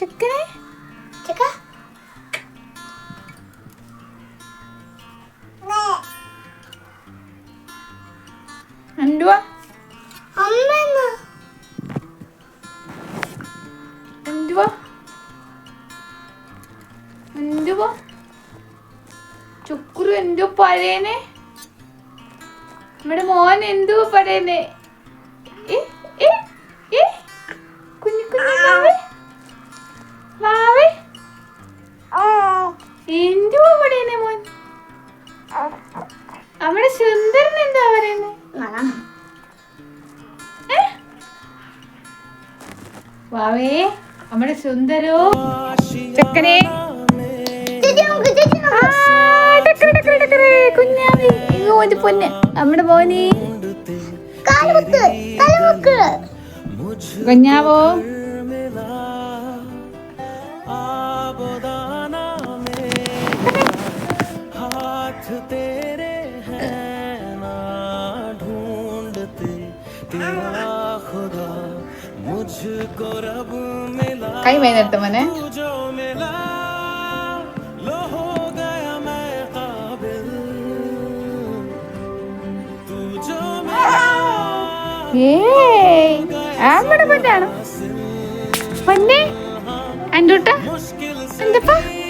ചെക്കനെ ചെക്ക എന്തുവാ? അമ്മന്ന് എന്തുവാ? എന്തുവാ? ചുക്കുരു എന്തോ പറയണേ? നമ്മുടെ മോൻ എന്തുവാ ഏ, കുഞ്ഞു കുഞ്ഞു നമ്മുടെ സുന്ദരൻ എന്താ പറയുന്നേ? അവിടെ വാവേ നമ്മുടെ സുന്ദരോ. ചക്കനെ. ഇങ്ങോട്ട് പൊന്ന്. നമ്മുടെ കുഞ്ഞാവോ. हाथ तेरे हैं ना ढूंढते तेरा खुदा मुझको रब मिला കൈ വൈകുന്നേരത്തെ മോനെ तू जो मिला लो हो गया मैं काबिल तू जो मिला ഏയ് നമ്മുടെ പൊന്നാണ് പൊന്നെ അൻഡൂട്ട मुश्किल से എന്തപ്പാ എന്തപ്പോ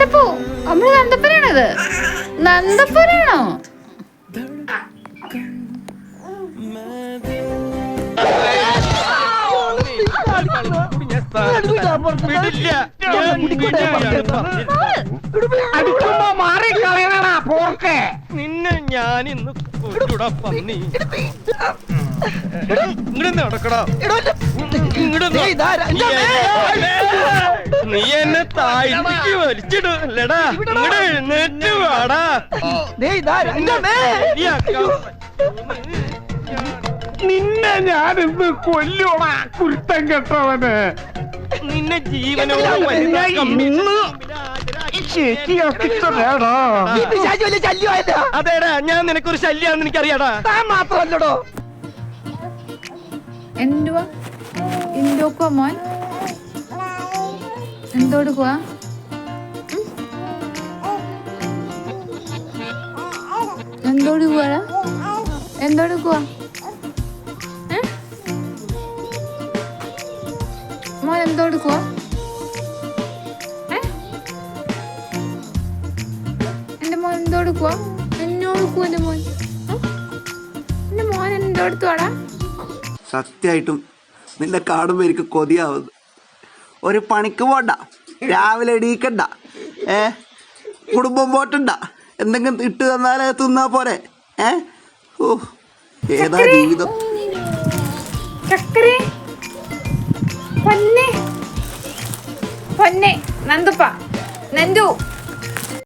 നന്ദപ്പൂ നമ്മൾ നന്ദപ്പനാണത്. നന്ദപ്പനാണോ? അടിക്കുമ്പോ മാറി കളയണടാ പോർക്കെ. നിന്നെ ഞാൻ ഇന്ന് പന്നി. ഇങ്ങടെ നടക്കടാ? നീ എന്നെ താഴ്ത്തിക്ക് വലിച്ചിടും. അല്ലടാ ഇങ്ങോട്ട് എഴുന്നേറ്റ് വാടാ. നിന്നെ ഞാനിന്ന് കൊല്ലോടാ കുരുത്തം കെട്ടവന്. നിന്നെ ജീവനോട് അതേടാ ഞാൻ നിനക്കൊരു ശല്യാന്ന് എനിക്കറിയാടാ. മാത്രല്ലടോ എന്തുവാ? എന്തോക്കുവാ മോൻ? എന്തോടുക്കുവാ? എന്തോടുക്കുവാടാ എന്തോടുക്കുവാ? മോൻ എന്തോടുക്കുവാ? എന്തോടുക്കുവാ എന്നോടുക്കുവാ എന്റെ മോൻ? എന്റെ മോൻ എന്തോടുത്തുവാടാ സത്യമായിട്ടും നിന്റെ കാണുമ്പോൾ എനിക്ക് കൊതിയാവുന്നു. ഒരു പണിക്ക് പോണ്ട. രാവിലെ എണീക്കണ്ട. ഏ? കുടുംബം പോട്ടണ്ട എന്തെങ്കിലും ഇട്ട് തന്നാലേ തിന്നാ പോരെ. ഏ? ഓ ഏതാ ജീവിതം? ചക്കരെ? പൊന്നെ. പൊന്നെ. നന്ദുപ്പ. നന്ദു.